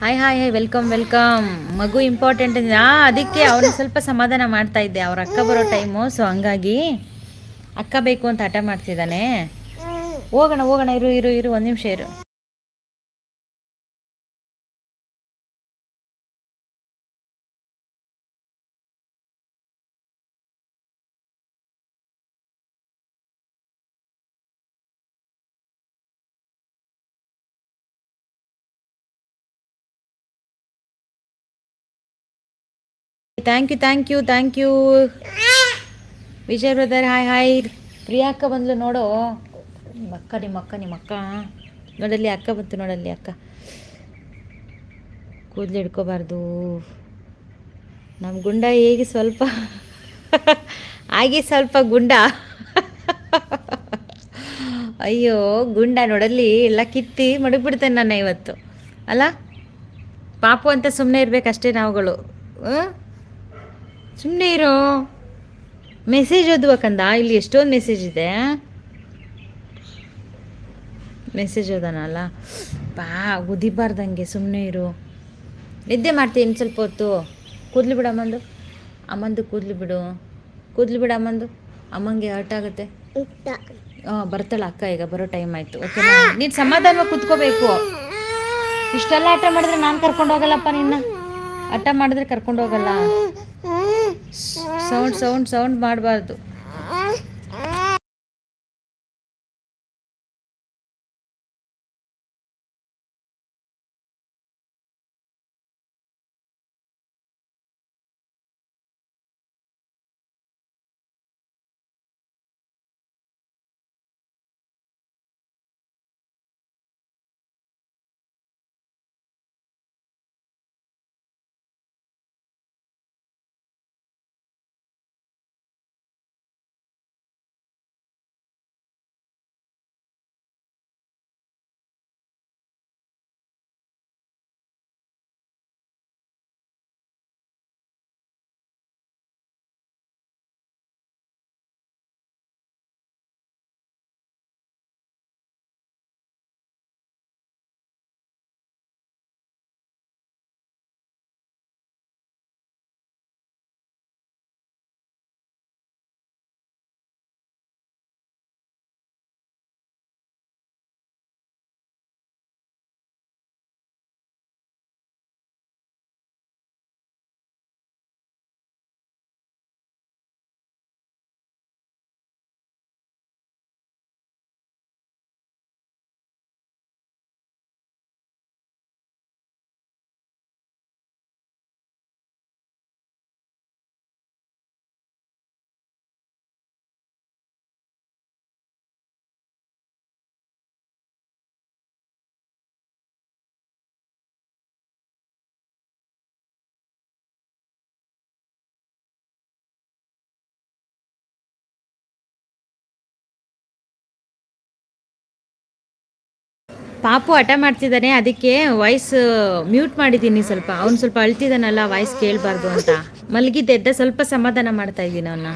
Hi hi hi welcome welcome ಮಗು important ಆ ಅದಕ್ಕೆ ಅವನು ಸ್ವಲ್ಪ ಸಮಾಧಾನ ಮಾಡ್ತಾ ಇದ್ದೆ. ಅವ್ರ ಅಕ್ಕ ಬರೋ ಟೈಮು ಸೊ ಹಂಗಾಗಿ ಅಕ್ಕ ಬೇಕು ಅಂತ ಹಠ ಮಾಡ್ತಿದ್ದಾನೆ. ಹೋಗೋಣ ಹೋಗೋಣ ಇರು ಇರು ಇರು ಒಂದು ನಿಮಿಷ ಇರು. Thank you thank you thank you Vijay brother hi hi Priya ಅಕ್ಕ ಬಂದ್ಲು ನೋಡು. ನಿಮ್ಮ ಅಕ್ಕ ನಿಮ್ಮ ಅಕ್ಕ ನಿಮ್ಮ ಅಕ್ಕ. ನೋಡಲ್ಲಿ ಅಕ್ಕ ಬಂತು ನೋಡಲ್ಲಿ ಅಕ್ಕ. ಕೂದಲು ಹಿಡ್ಕೋಬಾರ್ದು. ನಮ್ಮ ಗುಂಡ ಹೇಗೆ ಸ್ವಲ್ಪ ಹಾಗೆ ಸ್ವಲ್ಪ ಗುಂಡ. ಅಯ್ಯೋ, ಗುಂಡ ನೋಡಲ್ಲಿ ಎಲ್ಲ ಕಿತ್ತಿ ಮಡಗ್ಬಿಡ್ತೇನೆ ನಾನು ಇವತ್ತು. ಅಲ್ಲ? ಪಾಪು ಅಂತ ಸುಮ್ಮನೆ ಇರಬೇಕಷ್ಟೇ ನಾವುಗಳು. ಸುಮ್ಮನೆ ಇರೋ. ಮೆಸೇಜ್ ಓದ್ಬೇಕಂದ ಇಲ್ಲಿ ಎಷ್ಟೊಂದು ಮೆಸೇಜ್ ಇದೆ. ಮೆಸೇಜ್ ಓದೋಣಲ್ಲ ಬಾ ಉದಿಬಾರ್ದಂಗೆ ಸುಮ್ಮನೆ ಇರು. ನಿದ್ದೆ ಮಾಡ್ತೀನಿ ಸ್ವಲ್ಪ ಹೊತ್ತು. ಕೂದಲು ಬಿಡು ಅಮ್ಮಂದು. ಅಮ್ಮಂದು ಕೂದಲು ಬಿಡು. ಕೂದಲು ಬಿಡು ಅಮ್ಮಂದು. ಅಮ್ಮಂಗೆ ಹರ್ಟ್ ಆಗುತ್ತೆ. ಹಾಂ, ಬರ್ತಾಳೆ ಅಕ್ಕ, ಈಗ ಬರೋ ಟೈಮ್ ಆಯಿತು. ಓಕೆನಾ ನೀನು ಸಮಾಧಾನವಾಗಿ ಕೂತ್ಕೋಬೇಕು. ಇಷ್ಟೆಲ್ಲ ಆಟ ಮಾಡಿದ್ರೆ ನಾನು ಕರ್ಕೊಂಡು ಹೋಗಲ್ಲಪ್ಪ ನಿನ್ನ. ಆಟ ಮಾಡಿದ್ರೆ ಕರ್ಕೊಂಡು ಹೋಗಲ್ಲ. ಸೌಂಡ್ ಸೌಂಡ್ ಸೌಂಡ್ ಮಾಡಬಾರ್ದು. ಪಾಪು ಹಠ ಮಾಡ್ತಿದ್ದಾನೆ, ಅದಕ್ಕೆ ವಾಯ್ಸ್ ಮ್ಯೂಟ್ ಮಾಡಿದ್ದೀನಿ ಸ್ವಲ್ಪ. ಅವ್ನು ಸ್ವಲ್ಪ ಅಳ್ತಿದ್ದಾನಲ್ಲ ವಾಯ್ಸ್ ಕೇಳಬಾರ್ದು ಅಂತ. ಮಲಗಿದ್ದೆದ್ದ ಸ್ವಲ್ಪ ಸಮಾಧಾನ ಮಾಡ್ತಾ ಇದ್ದೀನಿ ಅವನ್ನ